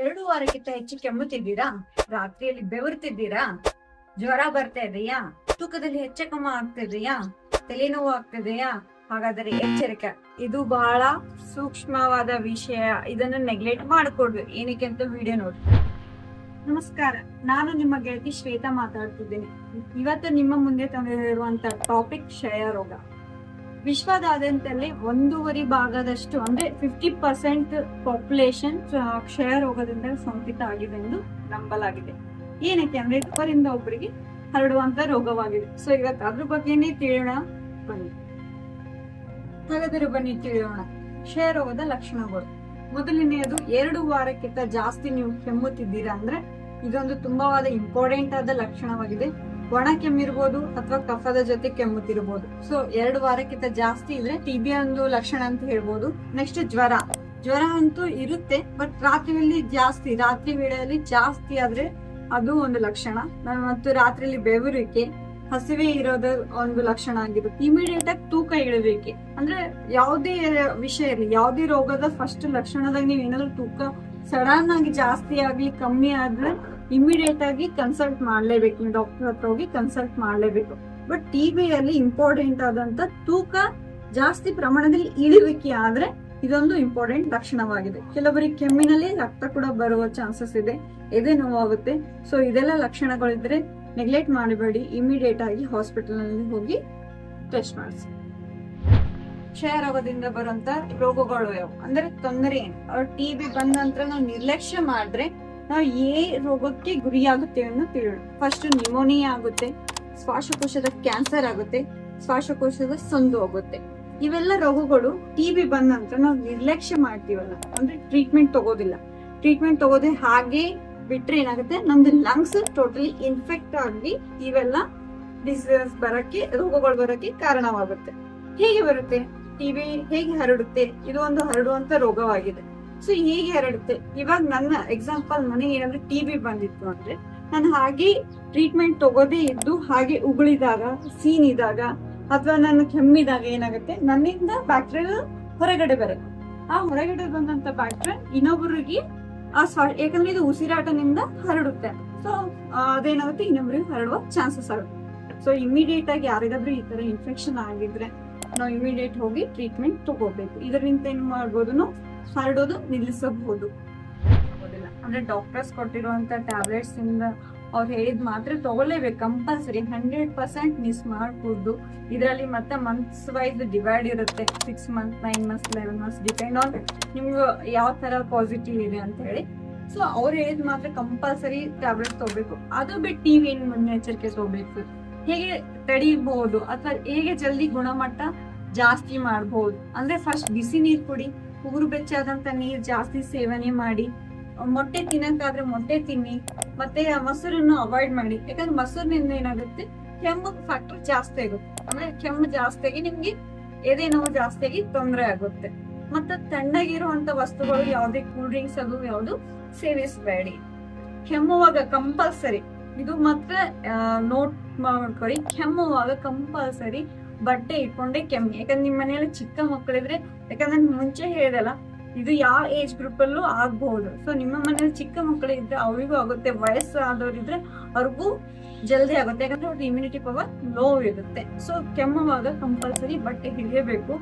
ಎರಡು ವಾರಕ್ಕಿಂತ ಹೆಚ್ಚು ಕೆಮ್ಮುತ್ತಿದ್ದೀರಾ? ರಾತ್ರಿಯಲ್ಲಿ ಬೆವರ್ತಿದ್ದೀರಾ ಜ್ವರ ಬರ್ತಾ ಇದೆಯಾ ತೂಕದಲ್ಲಿ ಹೆಚ್ಚು ಕಮ್ಮ ಆಗ್ತಿದೆಯಾ? ತಲೆನೋವು ಆಗ್ತಿದೆಯಾ? ಹಾಗಾದರೆ ಎಚ್ಚರಿಕೆ. ಇದು ಬಹಳ ಸೂಕ್ಷ್ಮವಾದ ವಿಷಯ. ಇದನ್ನು ನೆಗ್ಲೆಕ್ಟ್ ಮಾಡಿಕೊಡ್ಬೇಕು. ಏನಕ್ಕೆ ಅಂತ ವಿಡಿಯೋ ನೋಡಿ. ನಮಸ್ಕಾರ. ನಾನು ನಿಮ್ಮ ಗೆಳತಿ ಶ್ವೇತಾ ಮಾತಾಡ್ತಿದ್ದೇನೆ. ಇವತ್ತು ನಿಮ್ಮ ಮುಂದೆ ತಂದಿರುವಂತ ಟಾಪಿಕ್ ಕ್ಷಯ ರೋಗ. ವಿಶ್ವದಾದ್ಯಂತಲ್ಲಿ ಒಂದೂವರೆ ಭಾಗದಷ್ಟು, ಅಂದ್ರೆ ಫಿಫ್ಟಿ ಪರ್ಸೆಂಟ್ ಪಾಪ್ಯುಲೇಷನ್ ಕ್ಷಯ ರೋಗದಿಂದ ಸೋಂಕಿತ ಆಗಿದೆ ಎಂದು ನಂಬಲಾಗಿದೆ. ಏನಕ್ಕೆ ಅಂದ್ರೆ ಒಬ್ಬರಿಂದ ಒಬ್ಬರಿಗೆ ಹರಡುವಂತ ರೋಗವಾಗಿದೆ. ಸೊ ಇವತ್ತು ಅದ್ರ ಬಗ್ಗೆನೇ ತಿಳಿಯೋಣ, ಬನ್ನಿ. ಹಾಗಾದ್ರೆ ಬನ್ನಿ, ತಿಳಿಯೋಣ. ಕ್ಷಯ ರೋಗದ ಲಕ್ಷಣಗಳು. ಮೊದಲನೆಯದು, ಎರಡು ವಾರಕ್ಕಿಂತ ಜಾಸ್ತಿ ನೀವು ಕೆಮ್ಮುತ್ತಿದ್ದೀರಾ ಅಂದ್ರೆ ಇದೊಂದು ತುಂಬಾವಾದ ಇಂಪಾರ್ಟೆಂಟ್ ಆದ ಲಕ್ಷಣವಾಗಿದೆ. ಒಣ ಕೆಮ್ಮಿರ್ಬೋದು ಅಥವಾ ಕಫದ ಜೊತೆ ಕೆಮ್ಮುತ್ತಿರ್ಬೋದು. ಸೊ ಎರಡು ವಾರಕ್ಕಿಂತ ಜಾಸ್ತಿ ಇದ್ರೆ ಟಿಬಿ ಒಂದು ಲಕ್ಷಣ ಅಂತ ಹೇಳ್ಬೋದು. ನೆಕ್ಸ್ಟ್ ಜ್ವರ. ಜ್ವರ ಅಂತೂ ಇರುತ್ತೆ ಬಟ್ ರಾತ್ರಿಯಲ್ಲಿ ಜಾಸ್ತಿ, ರಾತ್ರಿ ವೇಳೆಯಲ್ಲಿ ಜಾಸ್ತಿ ಆದ್ರೆ ಅದು ಒಂದು ಲಕ್ಷಣ. ಮತ್ತು ರಾತ್ರಿಯಲ್ಲಿ ಬೆವರಿಕೆ, ಹಸಿವೆ ಇರೋದ ಒಂದು ಲಕ್ಷಣ ಆಗಿರುತ್ತೆ. ಇಮಿಡಿಯೇಟ್ ಆಗಿ ತೂಕ ಇಳಬೇಕೆ ಅಂದ್ರೆ ಯಾವುದೇ ವಿಷಯ ಇರಲಿ, ಯಾವುದೇ ರೋಗದ ಫಸ್ಟ್ ಲಕ್ಷಣದಾಗ ನೀವು ಏನಾದ್ರು ತೂಕ ಸಡನ್ ಆಗಿ ಜಾಸ್ತಿ ಆಗ್ಲಿ, ಕಮ್ಮಿ ಆದ್ರೆ ಇಮಿಡಿಯೇಟ್ ಆಗಿ ಕನ್ಸಲ್ಟ್ ಮಾಡಲೇಬೇಕು. ಡಾಕ್ಟರ್ ಹತ್ರ ಹೋಗಿ ಕನ್ಸಲ್ಟ್ ಮಾಡಲೇಬೇಕು. ಬಟ್ ಟಿ ಅಲ್ಲಿ ಇಂಪಾರ್ಟೆಂಟ್ ಆದಂತ ತೂಕ ಜಾಸ್ತಿ ಪ್ರಮಾಣದಲ್ಲಿ ಇಳಿವಿಕೆ ಆದ್ರೆ ಇದೊಂದು ಇಂಪಾರ್ಟೆಂಟ್ ಲಕ್ಷಣವಾಗಿದೆ. ಕೆಲವರಿಗೆ ಕೆಮ್ಮಿನಲ್ಲಿ ರಕ್ತ ಕೂಡ ಬರುವ ಚಾನ್ಸಸ್ ಇದೆ. ಎದೆ ನೋವಾಗುತ್ತೆ. ಸೊ ಇದೆಲ್ಲ ಲಕ್ಷಣಗಳಿದ್ರೆ ನೆಗ್ಲೆಕ್ಟ್ ಮಾಡಬೇಡಿ. ಇಮಿಡಿಯೇಟ್ ಆಗಿ ಹಾಸ್ಪಿಟಲ್ನಲ್ಲಿ ಹೋಗಿ ಟೆಸ್ಟ್ ಮಾಡಿಸಿ. ಕ್ಷಯ ರೋಗದಿಂದ ಬರುವಂತ ರೋಗಗಳು ಯಾವ? ಅಂದ್ರೆ ತೊಂದರೆ ಏನು? ಟಿ ಬಿ ಬಂದ ನಂತರ ನಾವು ನಿರ್ಲಕ್ಷ್ಯ ಮಾಡಿದ್ರೆ ನಾವು ಏ ರೋಗಕ್ಕೆ ಗುರಿಯಾಗುತ್ತೆ ಅನ್ನೋ ತಿಳಿಯೋಣ. ಫಸ್ಟ್ ನಿಮೋನಿಯಾ ಆಗುತ್ತೆ, ಶ್ವಾಸಕೋಶದ ಕ್ಯಾನ್ಸರ್ ಆಗುತ್ತೆ, ಶ್ವಾಸಕೋಶದ ಸಂದು ಆಗುತ್ತೆ ಇವೆಲ್ಲ ರೋಗಗಳು ಟಿ ಬಿ ಬಂದ ನಂತರ ನಾವು ನಿರ್ಲಕ್ಷ್ಯ ಮಾಡ್ತೀವಲ್ಲ, ಅಂದ್ರೆ ಟ್ರೀಟ್ಮೆಂಟ್ ತಗೋದಿಲ್ಲ. ಟ್ರೀಟ್ಮೆಂಟ್ ತಗೋದೆ ಹಾಗೆ ಬಿಟ್ರೆ ಏನಾಗುತ್ತೆ? ನಮ್ದು ಲಂಗ್ಸ್ ಟೋಟಲಿ ಇನ್ಫೆಕ್ಟ್ ಆಗಿ ಇವೆಲ್ಲ ಡಿಸೀಸ್ ಬರಕ್ಕೆ, ರೋಗಗಳು ಬರಕ್ಕೆ ಕಾರಣವಾಗುತ್ತೆ. ಹೇಗೆ ಬರುತ್ತೆ? ಟಿಬಿ ಹೇಗೆ ಹರಡುತ್ತೆ? ಇದು ಒಂದು ಹರಡುವಂತ ರೋಗವಾಗಿದೆ. ಸೊ ಹೀಗೆ ಹರಡುತ್ತೆ ಇವಾಗ ನನ್ನ ಎಕ್ಸಾಂಪಲ್ ನನಗೆ ಏನಾದ್ರು ಟಿ ಬಿ ಬಂದಿತ್ತು ಅಂದ್ರೆ, ನಾನು ಹಾಗೆ ಟ್ರೀಟ್ಮೆಂಟ್ ತಗೋದೇ ಇದ್ದು ಹಾಗೆ ಉಗುಳಿದಾಗ ಸೀನಿದಾಗ ಅಥವಾ ನಾನು ಕೆಮ್ಮಿದಾಗ ಏನಾಗುತ್ತೆ, ನನ್ನಿಂದ ಬ್ಯಾಕ್ಟೀರಿಯಲ್ ಹೊರಗಡೆ ಬರುತ್ತೆ. ಆ ಹೊರಗಡೆ ಬಂದಂತ ಬ್ಯಾಕ್ಟೀರಿಯಾ ಇನ್ನೊಬ್ಬರಿಗೆ ಆ ಸ್ವ ಯಾಕಂದ್ರೆ ಇದು ಉಸಿರಾಟದಿಂದ ಹರಡುತ್ತೆ. ಸೊ ಅದೇನಾಗುತ್ತೆ ಇನ್ನೊಬ್ಬರಿಗೆ ಹರಡುವ ಚಾನ್ಸಸ್ ಆಗುತ್ತೆ. ಸೊ ಇಮಿಡಿಯೇಟ್ ಆಗಿ ಯಾರಿಗಾದ್ರೂ ಈ ತರ ಇನ್ಫೆಕ್ಷನ್ ಆಗಿದ್ರೆ, ನಾವು ಇಮಿಡಿಯೇಟ್ ಹೋಗಿ ಟ್ರೀಟ್ಮೆಂಟ್ ತಗೋಬೇಕು. ಇದರಿಂದ ಏನ್ ಮಾಡ್ಬೋದು ಹರಡೋದು ನಿಲ್ಲಿಸಬಹುದು. ಅಂದ್ರೆ ಡಾಕ್ಟರ್ಸ್ ಕೊಟ್ಟಿರುವಂತ ಟ್ಯಾಬ್ಲೆಟ್ಸ್ ಇಂದ ಅವ್ರು ಹೇಳಿದ್ ಮಾತ್ರ ತಗೊಳ್ಳೇಬೇಕು ಕಂಪಲ್ಸರಿ ಹಂಡ್ರೆಡ್ ಪರ್ಸೆಂಟ್ ಮಿಸ್ ಮಾಡಬಹುದು ಇದರಲ್ಲಿ ಮತ್ತೆ ಮಂತ್ಸ್ ವೈಸ್ ಡಿವೈಡ್ ಇರುತ್ತೆ. Six month nine months eleven months depend on ನಿಮ್ಗೆ ಯಾವ ತರ ಪಾಸಿಟಿವ್ ಇದೆ ಅಂತ ಹೇಳಿ. ಸೊ ಅವ್ರು ಹೇಳಿದ್ ಮಾತ್ರ ಕಂಪಲ್ಸರಿ ಟ್ಯಾಬ್ಲೆಟ್ಸ್ ತಗೋಬೇಕು ಅದು ಬಿಟ್ಟು ನೀವೇನು ಮುನ್ನೆಚ್ಚರಿಕೆ ತಗೋಬೇಕು ಹೇಗೆ ತಡಿಬಹುದು? ಅಥವಾ ಹೇಗೆ ಜಲ್ದಿ ಗುಣಮಟ್ಟ ಜಾಸ್ತಿ ಮಾಡಬಹುದು? ಅಂದ್ರೆ ಫಸ್ಟ್ ಬಿಸಿ ನೀರು ಕುಡಿ ಉಗುರು ಬೆಚ್ಚಾದಂತ ನೀರ್ ಜಾಸ್ತಿ ಸೇವನೆ ಮಾಡಿ ಮೊಟ್ಟೆ ತಿನ್ನಕ್ಕಾದ್ರೆ ಮೊಟ್ಟೆ ತಿನ್ನಿ, ಮತ್ತೆ ಆ ಮೊಸರನ್ನು ಅವಾಯ್ಡ್ ಮಾಡಿ. ಯಾಕಂದ್ರೆ ಮೊಸರಿನಿಂದ ಏನಾಗುತ್ತೆ? ಕೆಮ್ಮು ಫ್ಯಾಕ್ಟರ್ ಜಾಸ್ತಿ ಆಗುತ್ತೆ. ಅಂದ್ರೆ ಕೆಮ್ಮು ಜಾಸ್ತಿ ಆಗಿ ನಿಮ್ಗೆ ಎದೆ ನೋವು ಜಾಸ್ತಿ ಆಗಿ ತೊಂದರೆ ಆಗುತ್ತೆ. ಮತ್ತೆ ತಣ್ಣಗಿರುವಂತ ವಸ್ತುಗಳು ಯಾವ್ದೇ ಕೂಲ್ ಡ್ರಿಂಕ್ಸ್ ಅದು ಯಾವ್ದು ಸೇವಿಸಬೇಡಿ. ಕೆಮ್ಮುವಾಗ ಕಂಪಲ್ಸರಿ ಇದು ಮಾತ್ರ ನೋಟ್ ಮಾಡ್ಕೊಳ್ಳಿ. ಕೆಮ್ಮುವಾಗ ಕಂಪಲ್ಸರಿ ಬಟ್ಟೆ ಇಟ್ಕೊಂಡೆ ಕೆಮ್ಮಿ. ಯಾಕಂದ್ರೆ ನಿಮ್ಮ ಮನೆಯಲ್ಲಿ ಚಿಕ್ಕ ಮಕ್ಕಳಿದ್ರೆ ಯಾಕಂದ್ರೆ ಮುಂಚೆ ಹೇಳಿದಲ್ಲ, ಇದು ಯಾವ ಏಜ್ ಗ್ರೂಪ್ ಅಲ್ಲೂ ಆಗ್ಬಹುದು ಸೊ ನಿಮ್ಮ ಮನೇಲಿ ಚಿಕ್ಕ ಮಕ್ಕಳು ಇದ್ರೆ ಅವರಿಗೂ ಆಗುತ್ತೆ ವಯಸ್ಸು ಆದವರಿದ್ರೆ ಅವ್ರಿಗೂ ಜಲ್ದಿ ಆಗುತ್ತೆ. ಯಾಕಂದ್ರೆ ಅವ್ರ ಇಮ್ಯುನಿಟಿ ಪವರ್ ಲೋ ಇರುತ್ತೆ. ಸೊ ಕೆಮ್ಮುವಾಗ ಕಂಪಲ್ಸರಿ ಬಟ್ಟೆ ಹಿಡಿಯಬೇಕು.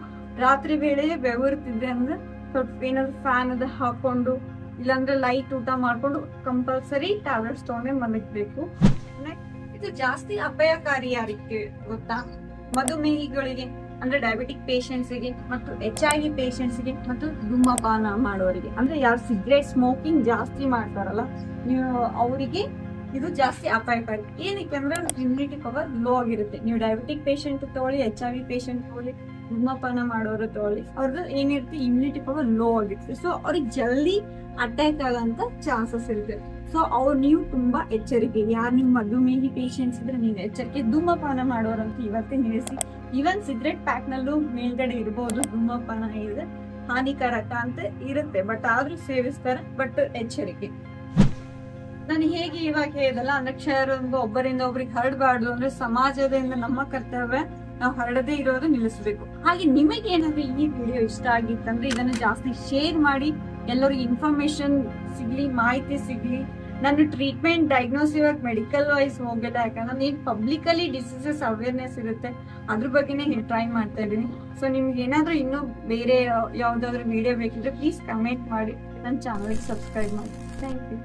ರಾತ್ರಿ ವೇಳೆ ಬೆವರುತ್ತಿದ್ದೆ ಅಂದ್ರೆ ಸ್ವಲ್ಪ ಏನಾದ್ರು ಫ್ಯಾನ್ ಅದ ಹಾಕೊಂಡು, ಇಲ್ಲಾಂದ್ರೆ ಲೈಟ್ ಊಟ ಮಾಡ್ಕೊಂಡು ಕಂಪಲ್ಸರಿ ಟ್ಯಾಬ್ಲೆಟ್ಸ್ ತಗೊಂಡೆ ಮಲಗಬೇಕು. ಇದು ಜಾಸ್ತಿ ಅಪಾಯಕಾರಿ ಯಾರಿಗೆ ಗೊತ್ತಾ? ಮಧುಮೇಹಿಗಳಿಗೆ, ಅಂದ್ರೆ ಡಯಾಬಿಟಿಕ್ಗೆ ಮತ್ತು ಎಚ್ ಐ ವಿ ಗೆ ಮತ್ತು ಧೂಮಪಾನ ಮಾಡೋರಿಗೆ. ಅಂದ್ರೆ ಯಾರು ಸಿಗರೇಟ್ ಸ್ಮೋಕಿಂಗ್ ಜಾಸ್ತಿ ಮಾಡ್ತಾರಲ್ಲ, ನೀವು ಅವರಿಗೆ ಇದು ಜಾಸ್ತಿ ಅಪಾಯಕಾರಿ. ಏನಕ್ಕೆ ಅಂದ್ರೆ ಇಮ್ಯುನಿಟಿ ಪವರ್ ಲೋ ಆಗಿರುತ್ತೆ. ನೀವು ಡಯಾಬಿಟಿಕ್ ಪೇಷಂಟ್ ತಗೊಳ್ಳಿ ಎಚ್ ಐ ವಿ ಪೇಷಂಟ್ ತಗೊಳ್ಳಿ ಧೂಮಪಾನ ಮಾಡೋರು ತಗೊಳ್ಳಿ. ಅವ್ರದ್ದು ಏನಿರುತ್ತೆ ಇಮ್ಯುನಿಟಿ ಪವರ್ ಲೋ ಆಗಿರುತ್ತೆ. ಸೊ ಅವ್ರಿಗೆ ಜಲ್ದಿ ಅಟ್ಯಾಕ್ ಆಗಂತ ಚಾನ್ಸಸ್ ಇರುತ್ತೆ. ಸೊ ಅವ್ರು ನೀವು ತುಂಬಾ ಎಚ್ಚರಿಕೆ. ಯಾರು ನಿಮ್ಮ ಮಧುಮೇಹಿ ಪೇಷಂಟ್ಸ್ ಇದ್ರೆ ನೀವು ಎಚ್ಚರಿಕೆ. ಧೂಮಪಾನ ಮಾಡೋರಂತ ಇವತ್ತೇ ನಿಲ್ಲಿಸಿ ಈವನ್ ಸಿಗರೆಟ್ ಪ್ಯಾಕ್ ನಲ್ಲೂ ಮೇಲ್ಗಡೆ ಇರ್ಬೋದು. ಧೂಮಪಾನ ಇದ್ರೆ ಹಾನಿಕಾರಕ ಅಂತ ಇರುತ್ತೆ. ಬಟ್ ಆದ್ರೂ ಸೇವಿಸ್ತಾರೆ. ಬಟ್ ಎಚ್ಚರಿಕೆ. ನಾನು ಹೇಗೆ ಇವಾಗ ಹೇಳಿದಲ್ಲ ಅಂದ್ರೆ ಒಬ್ಬರಿಂದ ಒಬ್ರಿಗೆ ಹರಡಬಾರ್ದು ಅಂದ್ರೆ ಸಮಾಜದಿಂದ ನಮ್ಮ ಕರ್ತವ್ಯ ನಾವು ಹರಡದೇ ಇರೋದು ನಿಲ್ಲಿಸಬೇಕು. ಹಾಗೆ ನಿಮಗೆ ಏನಾದ್ರೆ ಈ ವಿಡಿಯೋ ಇಷ್ಟ ಆಗಿತ್ತಂದ್ರೆ ಇದನ್ನು ಜಾಸ್ತಿ ಶೇರ್ ಮಾಡಿ, ಎಲ್ಲರಿಗೂ ಇನ್ಫಾರ್ಮೇಶನ್ ಸಿಗ್ಲಿ, ಮಾಹಿತಿ ಸಿಗ್ಲಿ. ನಾನು ಟ್ರೀಟ್ಮೆಂಟ್ ಡಯಾಗ್ನೋಸ್ ಇವಾಗ ಮೆಡಿಕಲ್ ವೈಸ್ ಹೋಗಿಲ್ಲ, ಯಾಕಂದ್ರೆ ನೀನ್ ಪಬ್ಲಿಕಲಿ ಡಿಸೀಸಸ್ ಅವೇರ್ನೆಸ್ ಇರುತ್ತೆ. ಅದ್ರ ಬಗ್ಗೆನೇ ಟ್ರೈ ಮಾಡ್ತಾ ಇದ್ದೀನಿ. ಸೊ ನಿಮ್ಗೆ ಏನಾದರೂ ಇನ್ನೂ ಬೇರೆ ಯಾವುದಾದ್ರೂ ವಿಡಿಯೋ ಬೇಕಿದ್ರೆ ಪ್ಲೀಸ್ ಕಮೆಂಟ್ ಮಾಡಿ. ನನ್ನ ಚಾನಲ್ಗೆ ಸಬ್ಸ್ಕ್ರೈಬ್ ಮಾಡಿ. Thank you